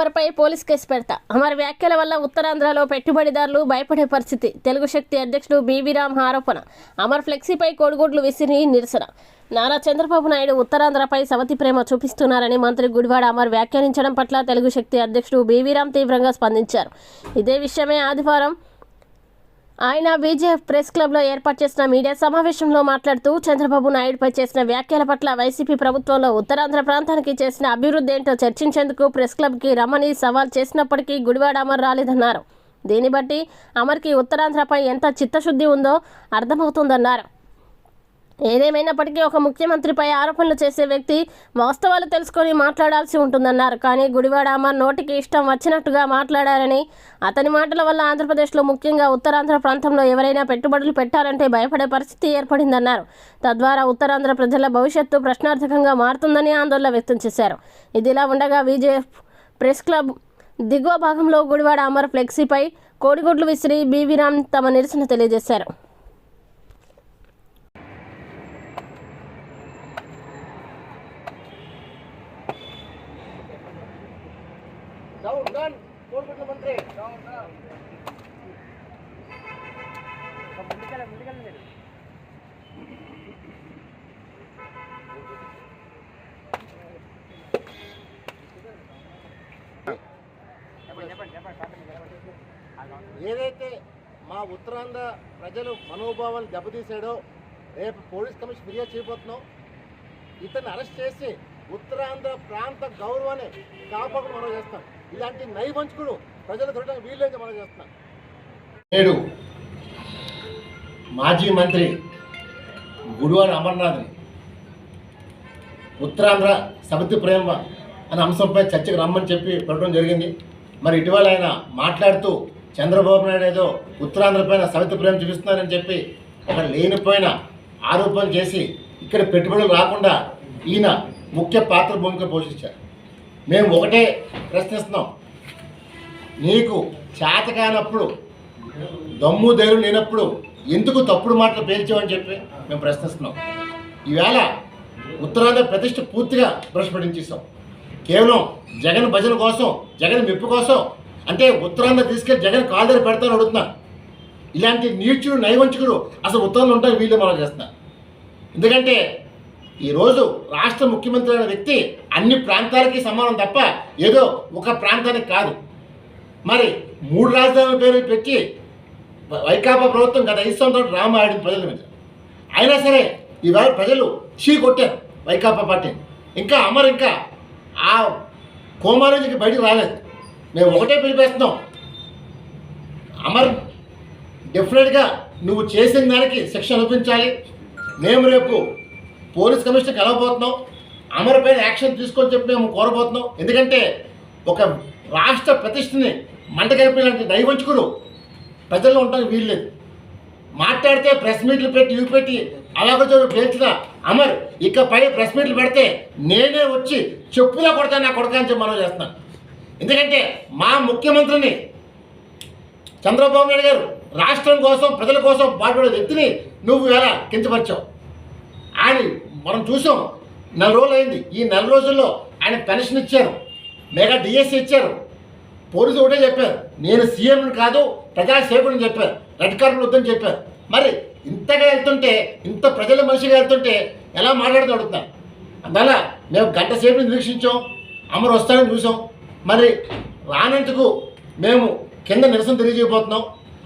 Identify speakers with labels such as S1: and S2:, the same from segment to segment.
S1: అమర్పై police case పెడతా. అమర్ వ్యాఖ్యల వల్ల ఉత్తరాంధ్రలో పెట్టుబడిదారులు భయపడే పరిస్థితి. తెలుగు శక్తి అధ్యక్షుడు బీవీరామ్ ఆరోపణ. అమర్ ఫ్లెక్సీపై కోడిగుడ్లు విసిరి నిరసన. నారా చంద్రబాబు నాయుడు ఉత్తరాంధ్రపై సవతి ప్రేమ చూపిస్తున్నారని మంత్రి గుడివాడ అమర్ వ్యాఖ్యానించడం పట్ల తెలుగు శక్తి అధ్యక్షుడు బీవీరామ్ తీవ్రంగా స్పందించారు. ఇదే విషయమే ఆదివారం ఆయన బీజేఎఫ్ ప్రెస్ క్లబ్లో ఏర్పాటు చేసిన మీడియా సమావేశంలో మాట్లాడుతూ చంద్రబాబు నాయుడుపై చేసిన వ్యాఖ్యల పట్ల వైసీపీ ప్రభుత్వంలో ఉత్తరాంధ్ర ప్రాంతానికి చేసిన అభివృద్ధి ఏంటో చర్చించేందుకు ప్రెస్ క్లబ్కి రమ్మని సవాల్ చేసినప్పటికీ గుడివాడ అమర్ రాలేదన్నారు. దీన్ని బట్టి అమర్కి ఉత్తరాంధ్రపై ఎంత చిత్తశుద్ధి ఉందో అర్థమవుతుందన్నారు. ఏదేమైనప్పటికీ ఒక ముఖ్యమంత్రిపై ఆరోపణలు చేసే వ్యక్తి వాస్తవాలు తెలుసుకొని మాట్లాడాల్సి ఉంటుందన్నారు. కానీ గుడివాడ అమర్ నోటికి ఇష్టం వచ్చినట్టుగా మాట్లాడారని అతని మాటల వల్ల ఆంధ్రప్రదేశ్లో ముఖ్యంగా ఉత్తరాంధ్ర ప్రాంతంలో ఎవరైనా పెట్టుబడులు పెట్టాలంటే భయపడే పరిస్థితి ఏర్పడిందన్నారు. తద్వారా ఉత్తరాంధ్ర ప్రజల భవిష్యత్తు ప్రశ్నార్థకంగా మారుతుందని ఆందోళన వ్యక్తం చేశారు. ఇదిలా ఉండగా బీజేఎఫ్ ప్రెస్ క్లబ్ దిగువ భాగంలో గుడివాడ అమర్ ఫ్లెక్సీపై కోడిగుడ్లు విసిరి బీవీరామ్ తమ నిరసన తెలియజేశారు.
S2: డౌన్ డౌన్ కోరుకుంటున్న మంత్రి ఏదైతే మా ఉత్తరాంధ్ర ప్రజలు మనోభావాలు దెబ్బతీసాడో రేపు పోలీస్ కమిషన్ ఫిర్యాదు చేయబోతున్నాం. ఇతన్ని అరెస్ట్ చేసి ఉత్తరాంధ్ర ప్రాంత గౌరవాన్ని కాపాడు మనం చేస్తాం. ఇలాంటి నైవంచుకుడు ప్రజలు దొరకడానికి వీల్లేదు మనం చేస్తున్నాం నేడు మాజీ మంత్రి గుడివాడ అమర్నాథ్ని ఉత్తరాంధ్ర సమితి ప్రేమ అనే అంశంపై చర్చకు రమ్మని చెప్పి పెట్టడం జరిగింది. మరి ఇటీవల ఆయన మాట్లాడుతూ చంద్రబాబు నాయుడు ఏదో ఉత్తరాంధ్ర పైన సమితి ప్రేమ చూపిస్తున్నారని చెప్పి ఒక లేనిపోయిన ఆరోపణ చేసి ఇక్కడ పెట్టుబడులు రాకుండా ఈయన ముఖ్య పాత్ర భూమిక పోషించారు. మేము ఒకటే ప్రశ్నిస్తున్నాం. నీకు చేత కానప్పుడు దమ్ము ధైర్యం లేనప్పుడు ఎందుకు తప్పుడు మాటలు పేల్చావని చెప్పి మేము ప్రశ్నిస్తున్నాం. ఈవేళ ఉత్తరాంధ్ర ప్రతిష్ట పూర్తిగా భ్రష్పడించేసాం కేవలం జగన్ భజన కోసం జగన్ మెప్పు కోసం అంటే ఉత్తరాంధ్ర తీసుకెళ్ళి జగన్ కాలు దగ్గర పెడతారని అడుగుతున్నా. ఇలాంటి నీచుడు నైవంచుకుడు అసలు ఉత్తరాంధ్ర ఉంటాయి వీళ్ళు మనం చేస్తున్నా ఎందుకంటే ఈరోజు రాష్ట్ర ముఖ్యమంత్రి అయిన వ్యక్తి అన్ని ప్రాంతాలకి సమానం తప్ప ఏదో ఒక ప్రాంతానికి కాదు. మరి మూడు రాజధానుల పేరు పెట్టి వైకాపా ప్రభుత్వం గత ఐదు సంవత్సరాలు డ్రామా ఆడింది ప్రజల మీద. అయినా సరే ఈవేళ ప్రజలు చీ కొట్టారు వైకాపా పార్టీ ఇంకా అమర్ ఇంకా ఆ కోమా నుంచి బయటకు రాలేదు. మేము ఒకటే పిలిపేస్తున్నాం. అమర్ డెఫినెట్గా నువ్వు చేసిన దానికి శిక్ష అనిపించాలి మేము రేపు పోలీస్ కమిషన్ కలవబోతున్నాం. అమర్పైన యాక్షన్ తీసుకొని చెప్పి మేము కోరబోతున్నాం. ఎందుకంటే ఒక రాష్ట్ర ప్రతిష్టని మంటగలిపిలాంటి దైవంచుకుడు ప్రజల్లో ఉండడానికి వీల్లేదు మాట్లాడితే ప్రెస్ మీట్లు పెట్టి ఇవి పెట్టి అలాగే పేర్చిన అమర్ ఇకపై ప్రెస్ మీట్లు పెడితే నేనే వచ్చి చెప్పులా కొడతాను నా కొడతా అని చెప్పి మనం చేస్తున్నాను ఎందుకంటే మా ముఖ్యమంత్రిని చంద్రబాబు నాయుడు గారు రాష్ట్రం కోసం ప్రజల కోసం పాటుపడే వ్యక్తిని నువ్వు ఎలా కించపరిచావు? ఆయన మనం చూసాం. నెల రోజులు అయింది ఈ నెల రోజుల్లో ఆయన పెన్షన్ ఇచ్చారు. మెగా డిఎస్సి ఇచ్చారు. పోలీసు ఒకటే చెప్పారు. నేను సీఎంని కాదు ప్రజాసేవకుని చెప్పారు. రెడ్ కార్డులు వద్దని చెప్పారు. మరి ఇంతగా వెళ్తుంటే ఇంత ప్రజల మనిషిగా వెళ్తుంటే ఎలా మాట్లాడుతూ అడుగుతాను అందువల్ల మేము గంట సేపు నిరీక్షించాం. అమరు వస్తాడని చూసాం. మరి రానందుకు మేము కింద నిరసన తెలియజేయబోతున్నాం.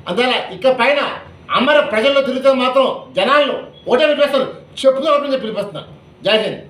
S2: అందువల్ల ఇక పైన అమర ప్రజల్లో తిరుగుతూ మాత్రం జనాలను ఓటమి చేస్తారు చెప్పుకోవాలని చెప్పి పిలిపిస్తున్నాను జై హింద్.